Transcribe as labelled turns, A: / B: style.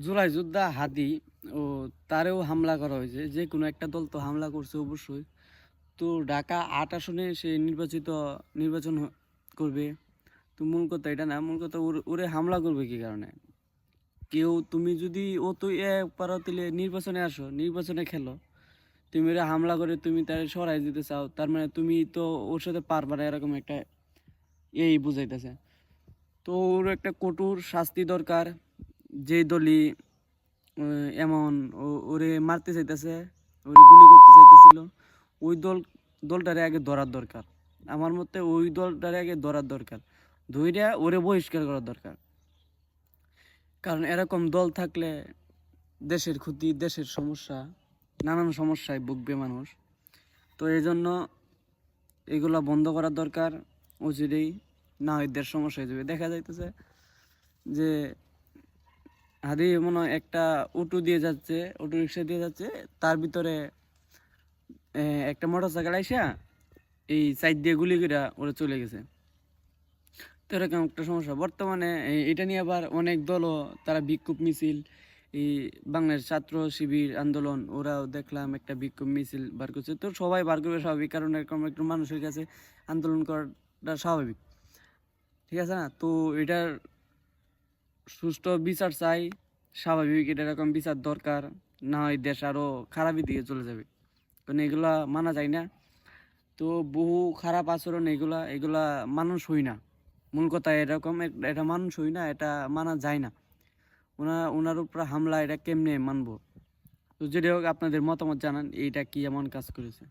A: জুলাই যোদ্ধা হাদি ও তারেও হামলা করা হয়েছে। যে কোনো একটা দল তো হামলা করছে অবশ্যই। তো ঢাকা আট আসনে সে নির্বাচিত নির্বাচন করবে। তো মূল কথা এটা না, মূল কথা ওর- ওরে হামলা করবে কি কারণে? কেউ তুমি যদি ও তো এ পারো তাহলে নির্বাচনে আসো, নির্বাচনে খেলো, তুমি ওরা হামলা করে তুমি তার সরাই দিতে চাও, তার মানে তুমি তো ওর সাথে পারবা না, এরকম একটা এই বুঝাইতেছে। তো ওর একটা কঠোর শাস্তি দরকার। যে দলই এমন ওরে মারতে চাইতেছে, ওরে গুলি করতে চাইতেছিল, ওই দল, দলটারে আগে ধরার দরকার। আমার মতে ওই দলটারে আগে ধরার দরকার। ধইরা ওরে বহিষ্কার করার দরকার। কারণ এরকম দল থাকলে দেশের ক্ষতি, দেশের সমস্যা, নানান সমস্যায় ভুগবে মানুষ। তো এই জন্য এগুলা বন্ধ করার দরকার। অচিরেই না হয় দেশ সমস্যা হয়ে যাবে। দেখা যাইতেছে যে হাদি মনে হয় একটা অটো দিয়ে যাচ্ছে অটো রিক্সা দিয়ে যাচ্ছে, তার ভিতরে একটা মোটর সাইকেল আইসা এই সাইড দিয়ে গুলি করে ওরা চলে গেছে। তো এরকম একটা সমস্যা। বর্তমানে এটা নিয়ে আবার অনেক দলও, তারা বিক্ষোভ মিছিল, এই বাংলাদেশ ছাত্র শিবির আন্দোলন, ওরাও দেখলাম একটা বিক্ষোভ মিছিল বার করছে। তো সবাই বার করবে স্বাভাবিক, কারণ এরকম একটু মানুষের কাছে আন্দোলন করাটা স্বাভাবিক। ঠিক আছে না? তো এটার সুষ্ঠু বিচার চাই। স্বাভাবিক এটা এরকম বিচার দরকার, না হয় দেশ আরও খারাপই দিকে চলে যাবে। কারণ এগুলা মানা যায় না। তো বহু খারাপ আচরণ এগুলা এগুলা মানুষ হই না। মূল কথা এরকম এটা মানুষ হই না, এটা মানা যায় না। ওনা, ওনার উপর হামলা এটা কেমনে মানবো? তো যদি হোক আপনাদের মতামত জানান, এইটা কি এমন কাজ করেছে?